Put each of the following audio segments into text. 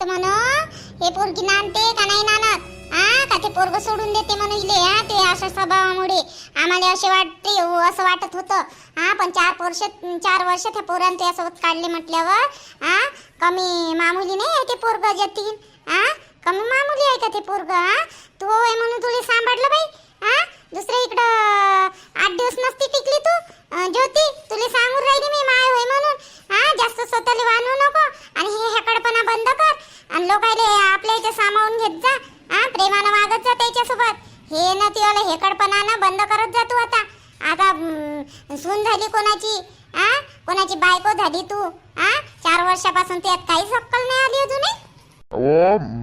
म्हण हे पोरगी नांदते का नाही नानत हा का ते पोरग सोडून देते म्हणून इले हा ते अशा स्वभावामुळे. आम्हाला असे वाटते हो, असं वाटत होतं. हा पण चार वर्ष चार वर्ष त्या पोरानं त्यासोबत काढले म्हटल्यावर हा कमी मामुली नाही आहे ते पोरग जतीन? हा कमी मामुली आहे का ते पोरग हा तू आहे म्हणून तुला सांभाळलं बाई? हा दुसरे इकडं आठ दिवस नसती टिकली तू? ज्योती तुला सांगून राहिली मी माय होय म्हणून? हा जास्त स्वतःला वानू नको आणि हे हेकडपणा बंद कर. लोकायले आपल्या इथे सामावून घेत जा हा प्रेमानं वागत जा त्याच्यासोबत. हे ना ती वाला हेकडपणा ना बंद करत जा तू आता. आता सून झाली कोणाची? हा कोणाची बायको झाली तू? हा चार वर्षापासून त्यात काहीच अक्कल नाही आली अजूनही? अहो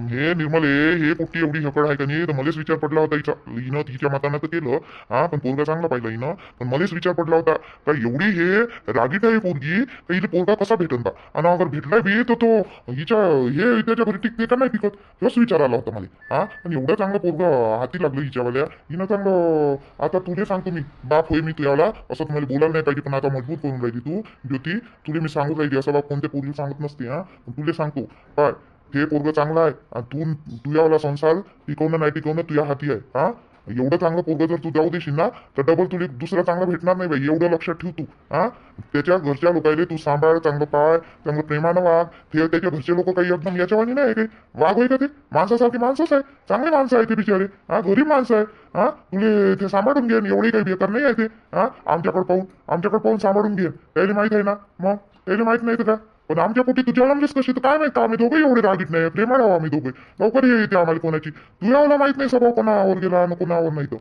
हे निर्मले हे पोट्टी एवढी हकड आहे का नाही? तर मलाच विचार पडला होता हिचा. हिनं तिच्या मतानं तर केलं. हा पण पोरगा चांगला पाहिला हिनं. पण मलाच विचार पडला होता. का एवढी हे रागीट आहे पोरगी? तर हिला पोरगा कसा भेटन बा? आणि अगर भेटला बी तर तो हिच्या हे त्याच्या घरी टिकते का नाही टिकत? तोच विचार आला होता मला. हा पण एवढा चांगला पोरगा हाती लागलं हिच्यावाल्या. हिनं चांगलं आता तुले सांगतो मी. बाप होय मी तुझ्याला असं तुम्हाला बोलायला नाही पाहिजे पण आता मजबूत करून राहिली तू. ज्योती तुले मी सांगू राहिली. असं बाप कोणत्या पोरगी सांगत नसते हा. पण तुले सांगतो. काय हे पोरग चांगलं आहे. आणि तू तुझ्यावाला संसार टिकवणं नाही टिकवणं तुझ्या हाती आहे. हा? एवढं चांगलं पोरग जर तू जाऊ देशील ना तर डबल तुला दुसरा चांगला भेटणार नाही बाई. एवढं लक्षात ठेव तू. हा? त्याच्या घरच्या लोकायले तू सांभाळ चांगलं पाय चांगलं प्रेमानं वाघ ते त्याच्या घरचे लोक काही एकदम याच्यावानी नाही काही. वाघ होय का ते? माणसासारखे माणसंच आहे. चांगली माणसं आहे ते बिचारे. हा? गरीब माणसं आहे. हा? तुले ते सांभाळून घे एवढे काही बेकार नाही आहे ते. हा? आमच्याकडे पाहून आमच्याकडे पाहून सांभाळून घे त्याला माहीत आहे ना? मग? त्याला माहीत नाही तर का पण आमच्या पोटी तुझ्या जन्मलीस कशी? तर काय माहीत आम्ही दोघे एवढे रागीत नाही. प्रेमाला आहो आम्ही दोघे. लवकर ये येते आम्हाला कोणाची. तुझ्याला माहीत नाही स्वभाव कोणावर गेला आणि कोणावर नाही तर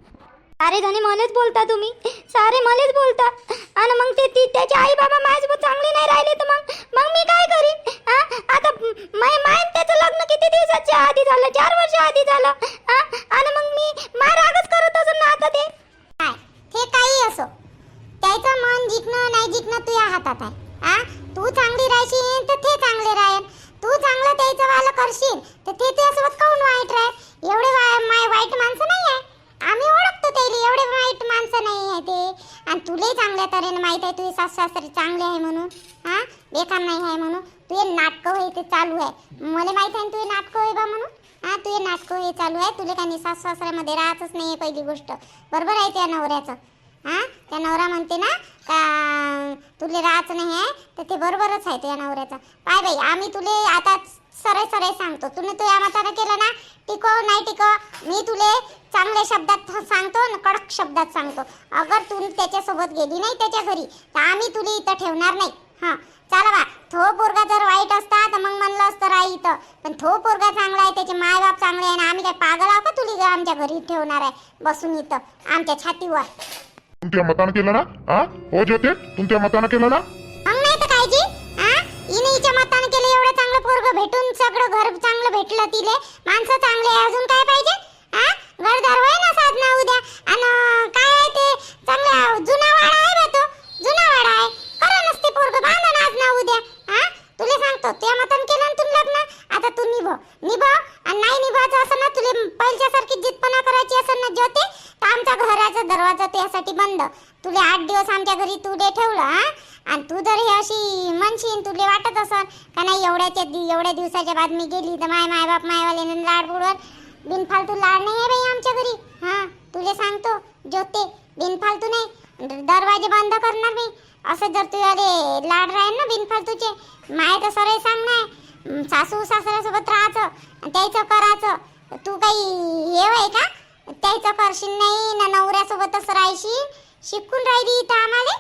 सारे जणी मलाच बोलता तुम्ही. सारे मलाच बोलता. आणि मग ते ती त्याचे आई बाबा माझ्यासोबत चांगले नाही राहिले तर मग मग मी काय करीन? हा? आता माय माय त्याचं लग्न किती दिवसाच्या आधी झालं? चार वर्ष आधी झालं. हा? आणि मग मी माय रागच करत असून ना आता ते काय हे काही असो त्याचं मन जिंकणं नाही जिंकणं तुझ्या हातात आहे हा तू चांगली राहशील तर ते चांगले राहील तू चांगलं त्याचं वालं करशील तर ते तुझ्यासोबत काऊन वाईट राहील एवढे वा- माय वाईट माणसं नाही आहे आम्ही ओळखतो त्याला एवढे वाईट माणसं नाही आहे ते आणि तुलाही चांगल्या तऱ्हेने माहीत आहे तुझे सासू सासरे चांगले आहे म्हणून हा बेकार नाही आहे म्हणून तुझे नाटकं होय ते चालू आहे मला माहीत आहे ना तुझे नाटक होय बा म्हणून. हा तुझे नाटक हे चालू आहे. तुला काही सास सासऱ्यामध्ये राहतच नाही आहे पहिली गोष्ट. बरोबर आहे त्या नवऱ्याचं. हा त्या नवरा म्हणते ना का तुले राहायचं नाही आहे तर ते बरोबरच आहे त्या नवऱ्याचं. पाय बाई आम्ही तुले आता सरळ सरळ सांगतो. तुने तू या मतानं केलं ना टिको नाही टिको मी तुले चांगल्या शब्दात सांगतो आणि कडक शब्दात सांगतो. अगर तू त्याच्यासोबत गेली नाही त्याच्या घरी तर आम्ही तुला इथं ठेवणार नाही. हां चला बा. थो पोरगा जर वाईट असता तर मग म्हणलं असतं राही इथं. पण थो पोरगा चांगला आहे त्याचे माय बाप चांगले आहे ना आम्ही काय पागल आहो का तुला आमच्या घरी ठेवणार आहे बसून इथं आमच्या छातीवर. तुमच्या मतानं केलं ना? हा हो ज्योते तुमच्या मतानं केलं ना? मग नाही तर कायची? हा हिने हिच्या मताने केलं एवढं चांगलं पोरग भेटून सगळं घर चांगलं भेटलं तिले. माणसं चांगले आहे अजून काय पाहिजे? हा घरदार होय ना साधना उद्या. आणि काय आहे ते? चांगला जुना वाडा आहे बा तो. जुना वाडा आहे. पोरग बांधा आज ना उद्या हा? तुला सांगतो त्या मतान केलं ना तुम्ही लग्न आता तू निभव निभव आणि नाही निभायचं असं ना तुला पहिल्याच्या सारखी जितपणा करायची असेल ना ज्योती तर आमच्या घराचा दरवाजा त्यासाठी बंद तुला आठ दिवस आमच्या घरी तुले ठेवलं हा आणि तू जर हे अशी म्हणशील तुले वाटत असन का नाही एवढ्याच्या दि- एवढ्या दिवसाच्या बाद मी गेली तर माय माय बाप मायवाले लाड बुडवर बिनफालतू लाड नाही आहे बाई आमच्या घरी हा तुले सांगतो ज्योते बिनफालतू नाही द- दरवाजे बंद करणार मी तुझ्याले लाड राहील ना बिनफालतूचे. माय तर सरळ सांगणार. सासू सासऱ्यासोबत राहायचं त्याचं करायचं. तू काही हे होय का? त्याचं करशील नाही ना नवऱ्यासोबतच राहशील. शिकून राहिली इथं आम्हाला.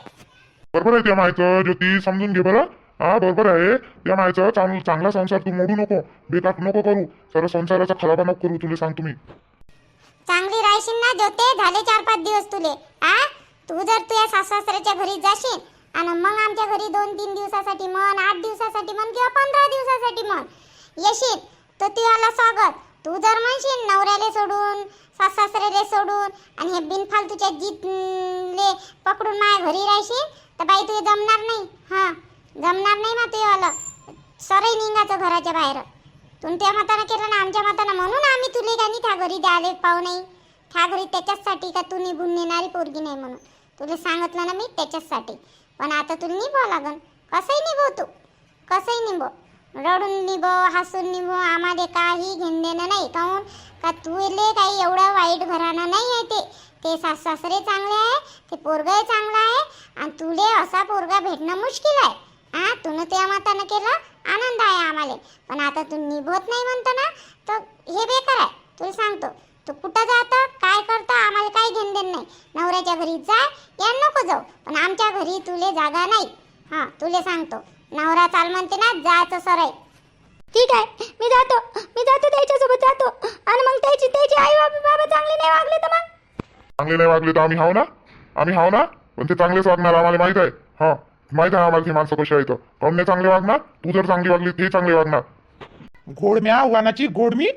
बरोबर आहे त्या मायचं ज्योती समजून घे बरं. हा बरोबर आहे. त्या मायचं चांग चांगला संसार तू मोडू नको. बेकार नको करू. सर्व संसाराचा खराबा नको करू तुला सांगतो मी चांगली राहशील ना जोते झाले चार पाच दिवस तुले. आ? तू जर तुझ्या सासऱ्याच्या घरी जाशील आणि मग आमच्या घरी दोन तीन दिवसासाठी म्हण आठ दिवसासाठी म्हण किंवा पंधरा दिवसासाठी म्हण. येशील तर तुझ्याला स्वागत. तू जर म्हणशील नवऱ्याला सोडून सासऱ्याला सोडून आणि हे बिनफालतूच्या जीतले पकडून माझ्या घरी राहशील तर बाई तुझे जमणार नाही. हां जमणार नाही ना तुझ्यावालं. सरही निघायचं घराच्या बाहेर. तुमच्या मतानं केलं ना आमच्या मतानं. म्हणून आम्ही तुले का नाही त्या घरी द्याले पाहू नाही? त्या घरी त्याच्याचसाठी का तू निघून नेणारी पोरगी नाही म्हणून? तुला सांगितलं ना मी त्याच्याचसाठी. पण आता तुला निभावं लागन. कसंही निभव तू. कसंही निभव. रडून निभो हसून निभो आम्हाला काही घेणं देणं नाही. काहून? का तुले काही एवढं वाईट घराणं नाही आहे ते. ते सास सासरे चांगले आहे ते पोरगाही चांगलं आहे आणि तुले असा पोरगा भेटणं मुश्किल आहे. हा तुनं त्या मातानं केलं आनंद आहे आम्हाला. पण आता तू निभवत नाही म्हणतो ना तर हे बेकार आहे. तुला सांगतो तू कुठं जातं? काय करतं? आम्हाला काही घेणं देणं नाही. नवऱ्याच्या घरी जा या नको जाऊ. पण आमच्या घरी तुले जागा नाही. हां तुले सांगतो. नवरा चाल म्हणते ना जायचं सरळ. ठीक आहे. मी जातो. मी जातो त्याच्यासोबत जातो. आणि मग त्याची त्याची आई बाबा बाबा चांगले नाही वागले तर मग? चांगले नाही वागले तर आम्ही हाव ना? आम्ही हाव ना? पण ते चांगलेच वागणार आम्हाला माहीत आहे. हा माहीत आहे आम्हाला ते माणसं कशी आहेत. काऊन नाही चांगले वागणार तू जर चांगली वागली ते चांगले वागणार. घोडम्या वानाची घोडमी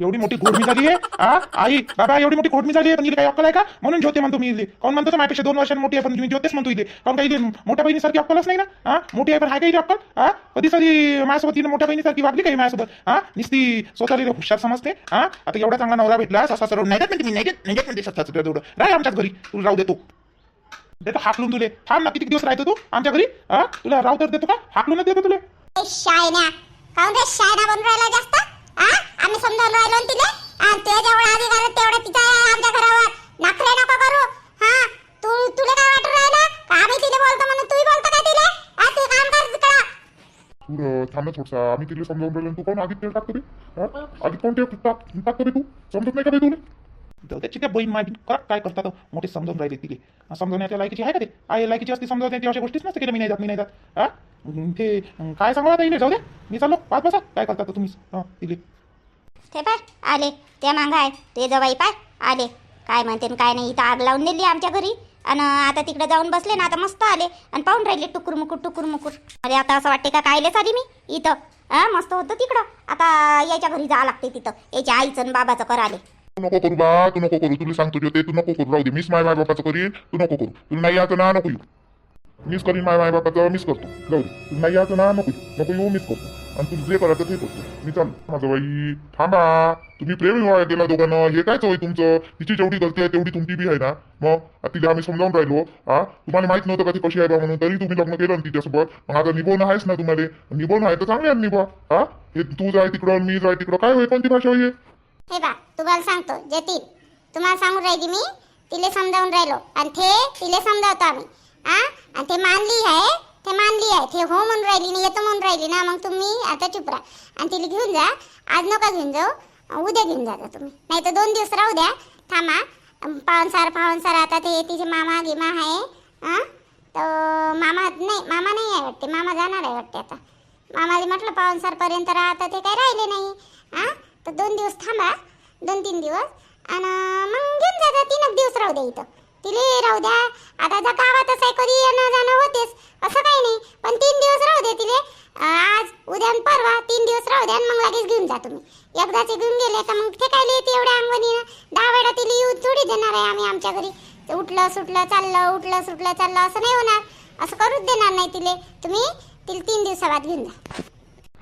एवढी मोठी घोडमी झाली आहे? हा आई बाबा एवढी मोठी घोडमी झाली आहे पण इले काही अक्कल आहे का? म्हणून ज्योते म्हणतो मी इले काऊन म्हणतो तर माझ्यापेक्षा दोन वर्षांनी मोठी आहे पण मी ज्योतेच म्हणतो इले काऊन काही मोठ्या मोठ्या बहिणीसारखी अक्कलच नाही ना? हा मोठी आहे पण हाय काही अक्कल? हा कधी सरी माझ्यासोबत तिने मोठ्या बहिणीसारखी वागली काही माझ्यासोबत? हा नुसती स्वतःला हुशार समजते? हा आता एवढा चांगला नवरा भेटला असा सरळ नाही म्हणते मी नाही देत नाही म्हणते ससा तेवढं आमच्याच घरी. तुला राहू देतो देतो हाकलून तुले. थांब ना किती दिवस राहतो तू आमच्या घरी? हा तुला राहू तर देतो का? हाकलूनच देतो तुला. शायना काहून रे शायना बनून राहिला जास्त. आ? आम्ही समजावून राहिलो ना तिले? आणि तुझ्या जेवढा अधिकार आहे तेवढा तिचा आहे आमच्या घरावर. नखरे नको करू. हा? तू तुला काय वाटून राहिलं? का आम्ही तिले बोलतो म्हणून तूही बोलतो का तिले? आ तू काम कर तिकडं. तू र- थांब ना थोडसा. आम्ही तिला समजावून राहिलो. आणि तू कोण? आगीत तेल टाकतो रे? हा? आगीत कोण तेल टाक टाकतो रे तू? समजत नाही का रे तुला? जाऊ त्याची त्या बहीण माझी. करा काय करतात हो? मोठे समजावून राहिले तिले. हा, समजवण्याच्या लायकीची आहे का ते? आई लायकीची असते समजावण्याची अशा गोष्टीच नसते की मी नाही जात मी नाही जात. हा? ते काय सांगा आता इले जाऊ द्या मी चाललो. पाच बसा. काय करतात तुम्ही? हा तिले ते पाय आले. त्या मांग आहे. ते जवाई पाय आले. काय म्हणते न काय नाही इथं आग लावून दिली आमच्या घरी. आणि आता तिकडे जाऊन बसले ना आता मस्त आले. आणि पाहून राहिले टुकुर मुकुर टुकुर मुकुर अरे आता असं वाटते का कायलेच आली मी इथं. हा मस्त होतं तिकडं. आता याच्या घरी जावं लागते तिथं. याच्या आईचं आणि बाबाचं कराले तू नको करू बा. तू नको करू. तुला सांगतो जो ते तू नको करू. राहू दे. मीच माय माय बापाचं करीन. तू नको करू. तुला नाही याचं ना नको येऊ. मीच करीन माय माय बापाचं मिस करतो. जाऊ दे. नाही याचं ना? नको. नको येऊ मीच करतो. आणि तुला जे करायचं ते करतो. मी चाललो. माझं बाई थांबा. तुम्ही प्रेम विवाह केला दोघांना. हे काय होय तुमचं? तिची जेवढी गलती आहे तेवढी तुमची बी आहे ना? मग? तिला आम्ही समजावून राहिलो हा? तुम्हाला माहीत नव्हतं का ती कशी आहे बा म्हणून? तरी तुम्ही लग्न केलं ना तिच्यासोबत. मग आता निभवणं आहेच ना तुम्हाला. निभवणं आहे तर चांगले आहे निभा हा? हे तू जाय तिकडं मी जाय तिकडं. काय होय? कोणती भाषा होई हे? हे बा तुम्हाला सांगतो. जतीन तुम्हाला सांगून राहिली मी. तिले समजावून राहिलो. आणि ते तिले समजावतो आम्ही. आ? आणि ते मानली आहे ते मानली आहे. ते हो म्हणून राहिली ना येतो म्हणून राहिली ना मग तुम्ही आता चुप राहा. आणि तिला घेऊन जा. आज नका घेऊन जाऊ. उद्या घेऊन जा तुम्ही. नाही तर दोन दिवस राहू द्या. थांबा. पाहुणसार पाहुणसार आता ते तिचे मामा गिमा आहे. तर मामा नाही मामा नाही आहे वाटते. मामा जाणार आहे वाटते आता. मामाने म्हटलं पाहुणसारपर्यंत राहता ते काय राहिले नाही. हा तर दोन दिवस थांबा. दोन तीन दिवस. आणि मग घेऊन जा तीन दिवस राहू द्या इथं. तिले राहू द्या. आता जा गावातच आहे कधी येणं जाणं होतेच. असं काही नाही. पण तीन दिवस राहू दे तिले. आज उद्या आणि परवा तीन दिवस राहू द्या आणि मग लगेच घेऊन जा तुम्ही. एकदाचे घेऊन गेले का मग ते काय येते एवढ्या अंगणीनं. दहा वेळा तिला येऊन थोडी देणार आहे आम्ही आमच्या घरी. उठलं सुटलं चाललं उठलं सुटलं चाललं असं नाही होणार. असं करूच देणार नाही तिले. तुम्ही तिला तीन दिवसाबाद घेऊन जा.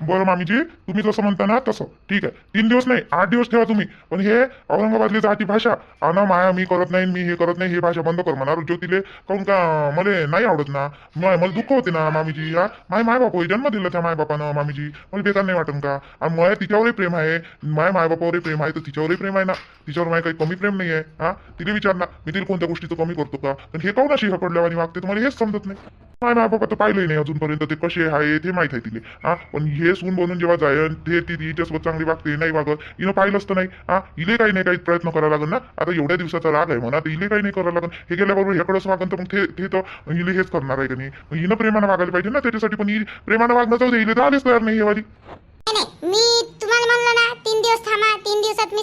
बरं मामीजी तुम्ही जसं म्हणता ना तसं. ठीक आहे. तीन दिवस नाही आठ दिवस ठेवा तुम्ही. पण हे औरंगाबादली जाती भाषा. अन माया मी करत नाही मी हे करत नाही हे भाषा बंद कर म्हणा ज्योतीले. काऊन का मला नाही आवडत ना? मला दुःख होते ना मामीजी हा माय मायबापा जन्म दिला त्या मायबापानं मामीजी. मला बेकार नाही वाटत का? आणि मला तिच्यावरही प्रेम आहे. माय मायबापावरही प्रेम आहे तर तिच्यावरही प्रेम आहे ना? तिच्यावर माझ्या काही कमी प्रेम नाही आहे हा? तिला विचार ना मी तिला कोणत्या गोष्टीचं कमी करतो का? पण हे काऊन अशी हकडल्यावानी वागते? तुम्हाला हेच समजत नाही. माय मायबापा तर पाहिलंही नाही अजूनपर्यंत ते कसे आहे ते माहीत आहे तिले हा? पण हे सून बनून जेव्हा जाय ते ती हिच्यासोबत चांगली वागते नाही वागत हिनं पाहिलं तर नाही. हा इले काही नाही काही प्रयत्न करावा लागेल ना. आता एवढ्या दिवसाचा राग आहे म्हणा तर इले काही नाही करायला लागेल हे गेल्याबरोबर ह्याकडंच वागन तर मग ते ते तर हिले हेच करणार आहे का नाही? हिनं प्रेमानं वागायला पाहिजे ना त्याच्यासाठी. पण ही प्रेमानं वागणं जाऊ दे हिले तर आलेच तयार नाही हे वाली. मी तुम्हाला म्हणलं ना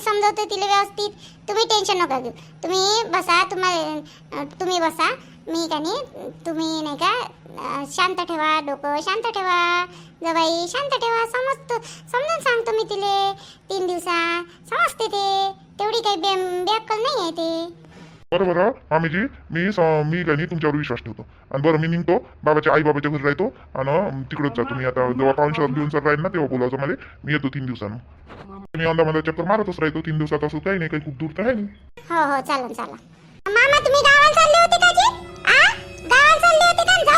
समजवते तिला व्यवस्थित. तुम्ही टेन्शन नका घेऊ. तुम्ही बसा तुम्हाला तुम्ही बसा. मी का नाही तुम्ही नाही का शांत ठेवा डोकं शांत ठेवा जबाई शांत ठेवा. समजतो समजून सांगतो मी तिले. तीन दिवसा समजते ते. तेवढी काही बे बेअक्कल नाही आहे ते. बरं बरं मामीजी मी स- मी नाही तुमच्यावर विश्वास ठेवतो. आणि बरं मी निघतो बाबाच्या आई बाबाच्या घरी राहतो आणि तिकडंच जातो मी. आता जेव्हा पाहुणशहर घेऊन सर राहील ना तेव्हा बोलावचं मला. मी येतो तीन दिवसानं. मी अंदा मध्ये चक्कर मारतच राहतो तीन दिवसात असं काही नाही काही खूप दूर तर आहे नाही. हो हो चालन चालन मामा तुम्ही गावाला चालले होते का जी? आ? गावाला चालले होते का?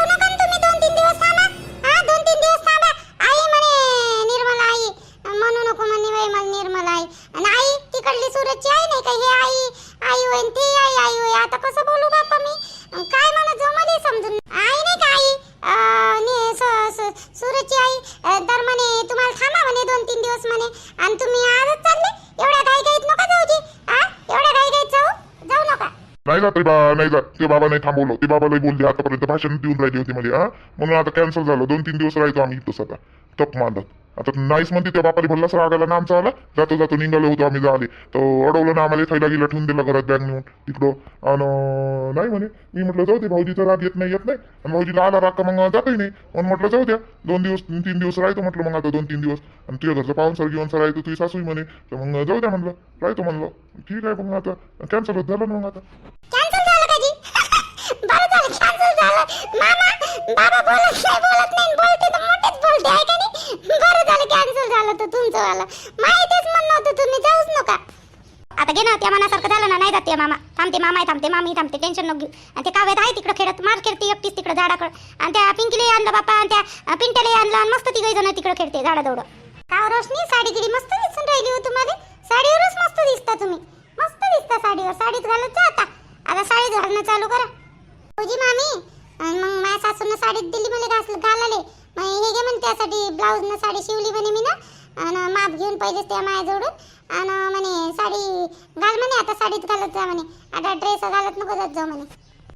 बाबा नाही थांबवलं. ते बाबालाही बोलले आतापर्यंत भाषण देऊन राहिली होती म्हणजे हा? म्हणून आता कॅन्सल झालं. दोन तीन दिवस राहतो आम्ही इथंच आता. तप मांडत. आता नाहीच म्हणते त्या बापाला भल्लास राग आला ना आमचा आला जातो जातो निघालो होतो आम्ही जाले तर अडवलं ना आम्हाला थैला गेला ठेवून दिला घरात बॅग नेऊन. तिकडं आणि नाही म्हणे. मी म्हटलं जाऊ दे भाऊजीचा राग येत नाही येत नाही. आणि भाऊजीला आला राग का मग? जातही नाही. म्हणून म्हटलं जाऊ द्या. दोन दिवस तीन दिवस राहतो म्हटलं मग आता दोन तीन दिवस. आणि तुझ्या घरचं पाहून सर घेऊन सर राहतो तुझी सासूही म्हणे. तर मग जाऊ द्या म्हणलं. राहतो म्हणलं. ठीक आहे मग आता. कॅन्सल होत झालं ना मग आता. बरं झालं कॅन्सल झालं मामा बाबा बोलत नाही बोलत नाही बोलते तर मोठेच बोलते आहे का नाही बरं झालं कॅन्सल झालं तर तुमचं वाला माहितीच म्हणणं होतं तुम्ही जाऊच नका आता घे ना त्या मनासारखं झालं ना नाही जाते मामा थांबते मामा आहे थांबते मामी थांबते टेन्शन नको घेऊ आणि ते काव्यात आहे तिकडं खेळत मार खेळते एकटीच तिकडं झाडाकडं आणि त्या पिंकीला आणलं बापा आणि त्या पिंट्याला आणलं आणि मस्त तिघही जण तिकडं खेळते झाडाजवळ का हो, रोशनी साडी गिडी मस्त दिसून राहिली हो तुम्हाला साडीवरच मस्त दिसता तुम्ही मस्त दिसता साडीवर साडीत घालत जा आता आता साडी घालणं चालू करा तुझी मामी? आणि मग माझ्या सासून साडीत दिली मला घास घालाले मग हे घे म्हणे त्यासाठी ब्लाऊजनं साडी शिवली म्हणे मी ना आणि माप घेऊन पहिलेच त्या माझ्याजवळून आणि म्हणे साडी घाल म्हणे आता साडीत घालत जा म्हणे. आता ड्रेस घालत नको जात जाऊ म्हणे.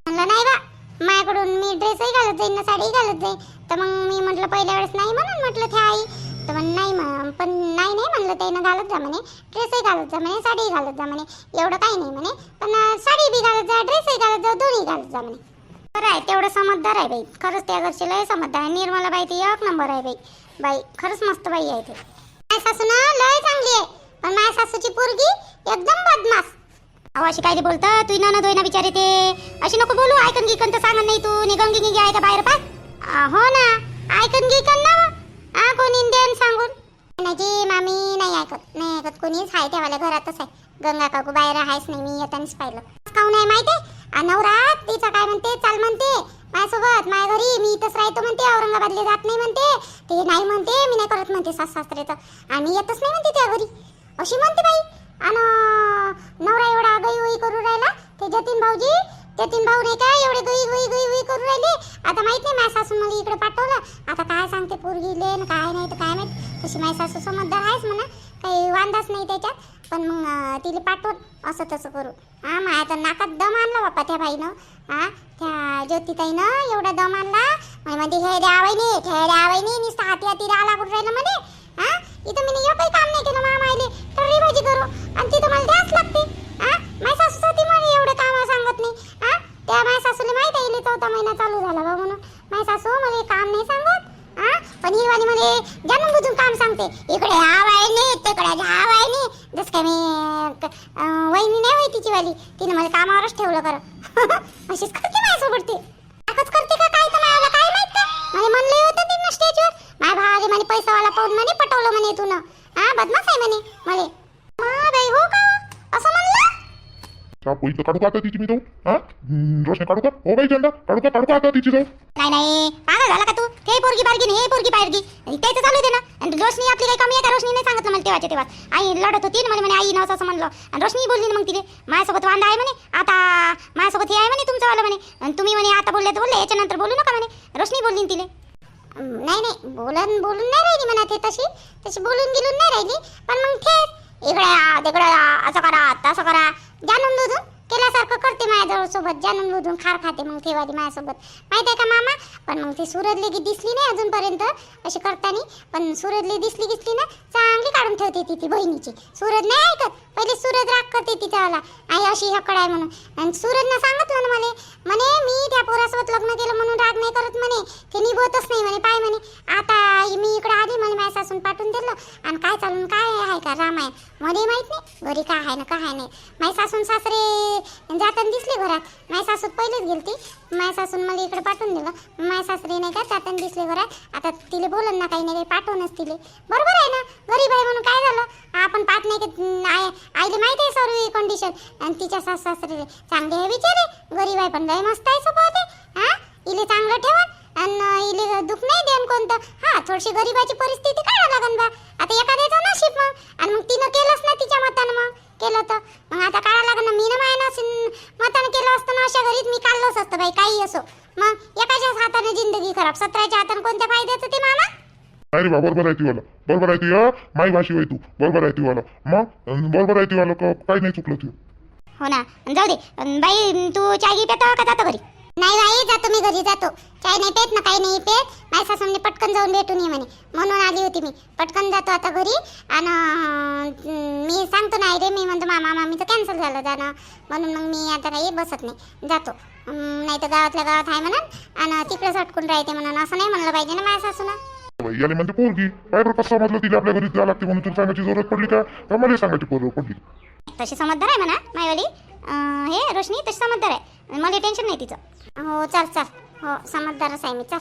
म्हणलं नाही बा माझ्याकडून मी ड्रेसही घालत जाईन ना साडीही घालत जाईन. तर मग मी म्हटलं पहिल्या वेळेस नाही म्हणून म्हटलं ते आई. तर म्हण नाही म- पण नाही नाही म्हणलं त्यानं घालत जा म्हणे ड्रेसही घालत जा म्हणे साडीही घालत जा म्हणे एवढं काही नाही म्हणे पण साडी बी घालत जा ड्रेसही घालत जा दोन्ही घालत जा म्हणे. बरं आहे तेवढं समजदार आहे बाई खरंच त्या घरची लय समजदार आहे निर्मला बाई ती एक नंबर आहे बाई बाई खरंच मस्त बाई आहे ते. माझ्या सासू ना लय चांगली आहे पण माझ्या सासूची पोरगी एकदम बदमाश. अहो अशी काय बोलत तू ना दोय ना विचारे ते अशी नको बोलू ऐकन गिकन तर सांगत नाही तू निगम गिंगी आहे का बाहेर पाय हो ना ऐकन गिकन ना हा कोणी इंडियन सांगून? नाही मामी नाही ऐकत नाही ऐकत कोणीच आहे त्यावाल्या घरातच आहे. गंगा काकू बाहेर आहेच नाही मी येतानीच पाहिलं. काहून आहे माहिती आहे नवरा तिचा काय म्हणते? चाल म्हणते माझ्यासोबत माझ्या घरी मी इथंच राहतो म्हणते औरंगाबादला जात नाही म्हणते. ते नाही म्हणते मी नाही करत म्हणते सास सासरे तर आणि येतच नाही म्हणते त्या घरी. अशी म्हणते बाई. आणि नवरा एवढा गई गई करू राहिला ते जतीन भाऊजी जतीन भाऊ नाही का एवढे गई गई गई गई करू राहिले. आता माहीत नाही माझ्या सासू मला इकडे पाठवलं. आता काय सांगते पोरगीले लेन काय नाही तर काय माहीत. तशी माझी सासू समजदार आहेच म्हणा. काही वांदाच नाही त्याच्यात. पण मग तिला पाठवत असं तसं करू. हा माझ्या तर नाकात दम आणला बाप्पा त्या बाईनं. हा त्या ज्योतिताईनं एवढा दम आणला. म्हणजे हे द्यावाय नाही हे द्यावाय नाही नुसतं हाती माझ्या भावाले म्हणे पैसावाला पाहून म्हणे पटवलं म्हणे तुनं हा बदमाश आहे म्हणे मले. बाई हो का? असं म्हणलं? काढू का आता तिची मी जाऊ? हा? रोशनी काढू का? हो बाई काढू का? काढू का आता तिची जाऊ? नाही नाही. पागल झाला का तू? हे पोरगी बारगी नाही हे पोरगी त्याचं चालू दे ना. आणि रोशनी आपली काही कमी आहे का? सांगितलं मला तेव्हाच्या तेव्हा आई लढत होती ना मला म्हणे आई नवस असं म्हणलं. आणि रोशनी बोलली ना मग तिने माझ्यासोबत वांदा आहे म्हणे आता माझ्यासोबत हे आहे म्हणे तुमचं वाला म्हणे. आणि तुम्ही म्हणे आता बोलले तर बोलले याच्यानंतर बोलू नका म्हणे. रोशनी बोलली तिले. नाही नाही बोलून बोलून नाही राहिली म्हणा ते तशी. तशी बोलून गेलून नाही राहिली. पण मग ठेच इकडे या तिकडे या असं करा तसं करा. जाणून बुजून केल्यासारखं करते माझ्याजवळ सोबत. जाणून बुजून खार खाते मग ठेवाली माझ्यासोबत. माहीत आहे का मामा? पण मग ती सुरतली की दिसली नाही अजूनपर्यंत अशी करताना. पण सुरजली दिसली दिसली ना चांगली काढून ठेवते ती ती बहिणीची. सूरज नाही ऐकत. पहिले सूरज राग करते तिच्यावाला. आई अशी हकड आहे म्हणून. आणि सूरजनं सांगितलं ना मला म्हणे मी त्या पोरासोबत लग्न केलं म्हणून राग नाही करत म्हणे. ते निभवतच नाही म्हणे पाय म्हणे. आता मला पाठवून दिलं. आणि काय चालून काय आहे का रामायण? मध्ये माहीत नाही. घरी काय आहे ना काय आहे नाही. माझी सासून सासरे जाताना दिसले घरात. माझी सासू पहिलेच गेलती. माझ्या सासून मला इकडे पाठवून दिलं. माझ्या सासरे नाही का जाताना दिसले घरात. आता तिले बोलन ना काही नाही काही पाठवूनच तिले. बरोबर आहे ना? गरीब आहे म्हणून काय झालं? आपण पाहत नाही की आईले माहिती आहे सर्व कंडिशन आणि तिच्या सास सासरे चांगले आहे विचारे गरीब आहे पण लय मस्त आहे स्वभाव ते. हां? इले चांगलं ठेवा. आणि इले दुःख नाही देन कोणतं? हा थोडीशी गरिबाची परिस्थिती काढा लागन बा. आता एखाद्याचं नशीब मग. आणि मग तिनं केलंच ना तिच्या मतानं मग. केलं तर. मग आता काढा लागन. मी ना माय नसीन मतानं केलं असतं ना अशा घरीत मी काढलंच असतं बाई काही असो. मग एकाच्याच हाताने जिंदगी खराब सतराच्या हाताने कोणत्या फायद्याचं ते मामा? नाही रे बा बरोबर आहे तुला बरोबर आहे तुया माई भाषी होय तू. बरोबर आहे तुला मग? बरोबर आहे तुला काही नाही चुकलं तू हो ना. जाऊ दे. बाई तू चाय घेत का जातो घरी? नाही बाई जातो मी घरी जातो. चाय नाही पेत ना काही नाही पेत. माझ्या सासूने पटकन जाऊन भेटून ये म्हणे. म्हणून आली होती मी. पटकन जातो आता घरी. आणि मी सांगतो नाही रे मी म्हणतो मामा मामीचं कॅन्सल झालं जाणं. म्हणून मग मी आता काही बसत नाही. जातो. नाही तर गावातल्या गावात आहे म्हणून. आणि तिकडे सटकून राहते म्हणून. असं नाही म्हणलं पाहिजे ना माझ्या याने म्हणते पोरगी काय बरं कसं समजलं तिला आपल्या घरी जावं लागते म्हणून तुला सांगायची जरूरत पडली का? मला सांगायची पडली? तशी समजदार आहे म्हणा मायवाली. हे रोशनी तशी समजदार आहे. मला टेन्शन नाही तिचं. हो चल चाल. हो समजदारच आहे मी चल.